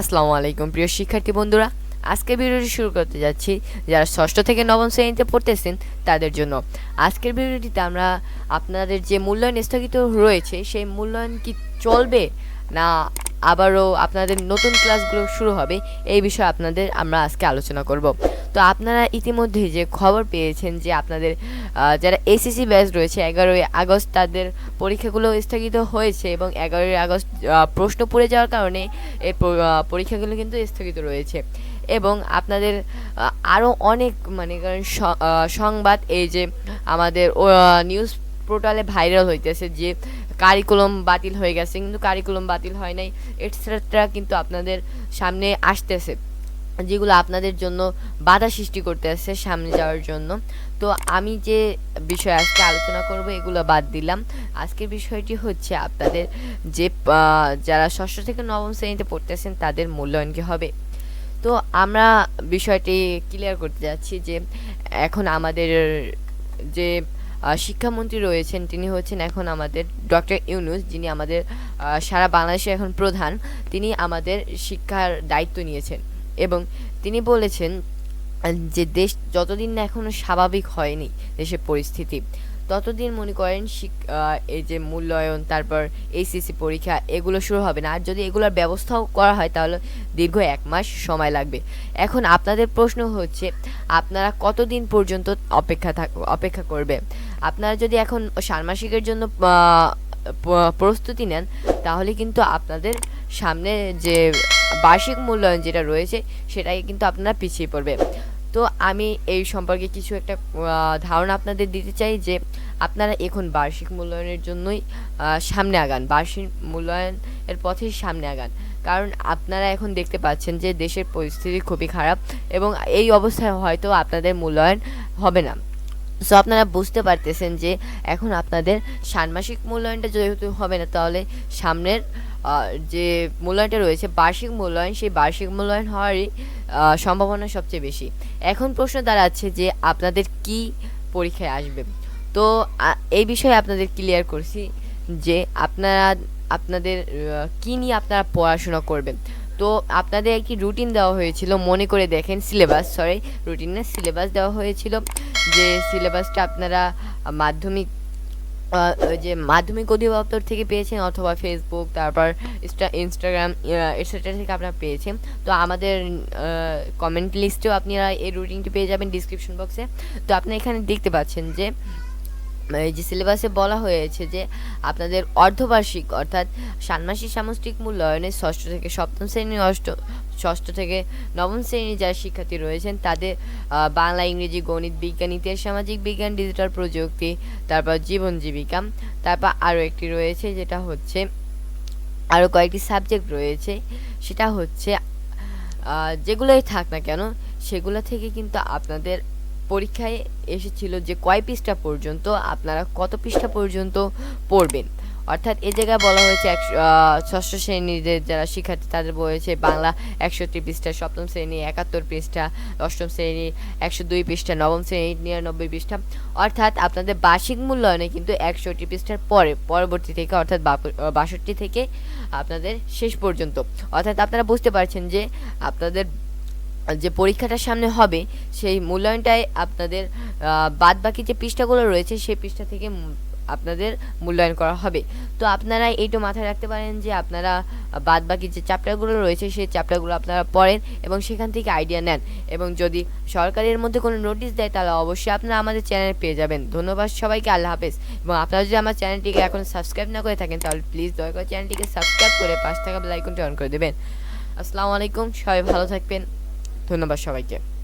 আসসালামু আলাইকুম, প্রিয় শিক্ষার্থী বন্ধুরা। আজকের ভিডিওটি শুরু করতে যাচ্ছি। যারা ষষ্ঠ থেকে নবম শ্রেণীতে পড়তেছেন, তাদের জন্য। আজকের ভিডিওটিতে আমরা আপনাদের যে মূল্যায়ন স্থগিত রয়েছে, সেই মূল্যায়ন কি চলবে না আবারও আপনাদের নতুন ক্লাসগুলো শুরু হবে। এই বিষয়ে আপনাদের আমরা আজকে আলোচনা করব। তো আপনারা ইতিমধ্যে যে খবর পেয়েছেন যে আপনাদের যারা এসএসসি ব্যাচ রয়েছে, এগারোই আগস্ট তাদের পরীক্ষাগুলো স্থগিত হয়েছে এবং এগারোই আগস্ট প্রশ্ন পড়ে যাওয়ার কারণে এই পরীক্ষাগুলো কিন্তু স্থগিত রয়েছে। এবং আপনাদের আরও অনেক মানে কারণ সংবাদ এই যে আমাদের নিউজ পোর্টালে ভাইরাল হইতেছে যে কারিকুলাম বাতিল হয়ে গেছে, কিন্তু কারিকুলাম বাতিল হয় নাই এটসেট্রা কিন্তু আপনাদের সামনে আসতেছে, যেগুলো আপনাদের জন্য বাধা সৃষ্টি করতে আসছে সামনে যাওয়ার জন্য। তো আমি যে বিষয়ে আজকে আলোচনা করব, এগুলো বাদ দিলাম। আজকের বিষয়টি হচ্ছে আপনাদের যে যারা ষষ্ঠ থেকে নবম শ্রেণীতে পড়তেছেন, তাদের মূল্যায়ন কি হবে? তো আমরা বিষয়টি ক্লিয়ার করতে যাচ্ছি যে, এখন আমাদের যে শিক্ষামন্ত্রী রয়েছেন, তিনি হচ্ছেন এখন আমাদের ডক্টর ইউনুস, যিনি আমাদের সারা বাংলাদেশে এখন প্রধান। তিনি আমাদের শিক্ষার দায়িত্ব নিয়েছেন এবং তিনি বলেছেন যে দেশ যতদিন না এখনও স্বাভাবিক হয়নি দেশের পরিস্থিতি। ততদিন মনে করেন এই যে মূল্যায়ন, তারপর এইচএসসি পরীক্ষা, এগুলো শুরু হবে না। আর যদি এগুলোর ব্যবস্থাও করা হয়, তাহলে দীর্ঘ এক মাস সময় লাগবে। এখন আপনাদের প্রশ্ন হচ্ছে, আপনারা কতদিন পর্যন্ত অপেক্ষা থাক, অপেক্ষা করবে? আপনারা যদি এখন ষান্মাসিকের জন্য প্রস্তুতি নেন, তাহলে কিন্তু আপনাদের সামনে যে বার্ষিক মূল্যায়ন যেটা রয়েছে, সেটাই কিন্তু আপনারা পিছিয়ে পড়বে। তো আমি এই সম্পর্কে কিছু একটা ধারণা আপনাদের দিতে চাই যে আপনারা এখন বার্ষিক মূল্যায়নের জন্যই সামনে আগান। বার্ষিক মূল্যায়নের পথেই সামনে আগান। কারণ আপনারা এখন দেখতে পাচ্ছেন যে দেশের পরিস্থিতি খুবই খারাপ এবং এই অবস্থায় হয়তো আপনাদের মূল্যায়ন হবে না। সো আপনারা বুঝতে পারতেছেন যে এখন আপনাদের ষান্মাসিক মূল্যায়নটা যেহেতু হবে না, তাহলে সামনের যে মূল্যায়নটা রয়েছে, বার্ষিক মূল্যায়ন, সেই বার্ষিক মূল্যায়ন হওয়ারই সম্ভাবনা সবচেয়ে বেশি। এখন প্রশ্ন দাঁড়াচ্ছে যে আপনাদের কি পরীক্ষায় আসবে? তো এই বিষয়ে আপনাদের ক্লিয়ার করছি যে আপনারা, আপনাদের কি নিয়ে আপনারা পড়াশোনা করবেন? তো, আপনাদের একটি রুটিন দেওয়া হয়েছিল, মনে করে দেখেন সিলেবাস সরি রুটিন না সিলেবাস দেওয়া হয়েছিল যে সিলেবাসটা আপনারা মাধ্যমিক যে মাধ্যমিক অধিদপ্তর থেকে পেয়েছেন অথবা ফেসবুক তারপর ইনস্টাগ্রাম এটসেট্রা থেকে আপনারা পেয়েছেন। তো আমাদের কমেন্ট লিস্টেও আপনারা এই রুটিনটি পেয়ে যাবেন ডিসক্রিপশন বক্সে তো আপনি এখানে দেখতে পাচ্ছেন যে, এই যে সিলেবাসে বলা হয়েছে যে, আপনাদের অর্ধবার্ষিক অর্থাৎ ষান্মাসিক সামষ্টিক মূল্যায়নে ষষ্ঠ থেকে সপ্তম শ্রেণির অষ্ট ষষ্ঠ থেকে নবম শ্রেণির যারা শিক্ষার্থী রয়েছেন, তাদের বাংলা, ইংরেজি, গণিত, বিজ্ঞান, ইতিহাস, সামাজিক বিজ্ঞান, ডিজিটাল প্রযুক্তি, তারপর জীবন জীবিকা, তারপর আরও একটি রয়েছে যেটা হচ্ছে, আরও কয়েকটি সাবজেক্ট রয়েছে, সেটা হচ্ছে যেগুলোই থাক না কেন, সেগুলো থেকে কিন্তু আপনাদের পরীক্ষায় এসেছিল যে কয় পৃষ্ঠা পর্যন্ত আপনারা কত পৃষ্ঠা পর্যন্ত পড়বেন। অর্থাৎ এ জায়গায় বলা হয়েছে একশো ষষ্ঠ শ্রেণীদের যারা শিক্ষার্থী, তাদের বলেছে বাংলা একষট্টি পৃষ্ঠা, সপ্তম শ্রেণি একাত্তর পৃষ্ঠা, অষ্টম শ্রেণি একশো দুই পৃষ্ঠা, নবম শ্রেণি নিরানব্বই পৃষ্ঠা। অর্থাৎ আপনাদের বার্ষিক মূল্যায়নে কিন্তু একষট্টি পৃষ্ঠার পরে, পরবর্তী থেকে, অর্থাৎ বাষট্টি থেকে আপনাদের শেষ পর্যন্ত। অর্থাৎ আপনারা বুঝতে পারছেন যে আপনাদের যে পরীক্ষাটা সামনে হবে, সেই মূল্যায়নটায় আপনাদের বাদ বাকি যে পৃষ্ঠাগুলো রয়েছে, সেই পৃষ্ঠা থেকে আপনাদের মূল্যায়ন করা হবে। তো আপনারা এইটা মাথায় রাখতে পারেন যে আপনারা বাদ বাকি যে চ্যাপ্টারগুলো রয়েছে, সেই চ্যাপ্টারগুলো আপনারা পড়েন এবং সেখান থেকে আইডিয়া নেন। এবং যদি সরকারের মধ্যে কোনো নোটিশ দেয়, তাহলে অবশ্যই আপনারা আমাদের চ্যানেল পেয়ে যাবেন। ধন্যবাদ সবাইকে, আল্লাহ হাফেজ। এবং আপনারা যদি আমার চ্যানেলটিকে এখন সাবস্ক্রাইব না করে থাকেন, তাহলে প্লিজ দয়া করে চ্যানেলটিকে সাবস্ক্রাইব করে পাশ থাকা বেল আইকনটি অন করে দেবেন। আসসালামু আলাইকুম, সবাই ভালো থাকবেন। ধন্যবাদ সবাইকে।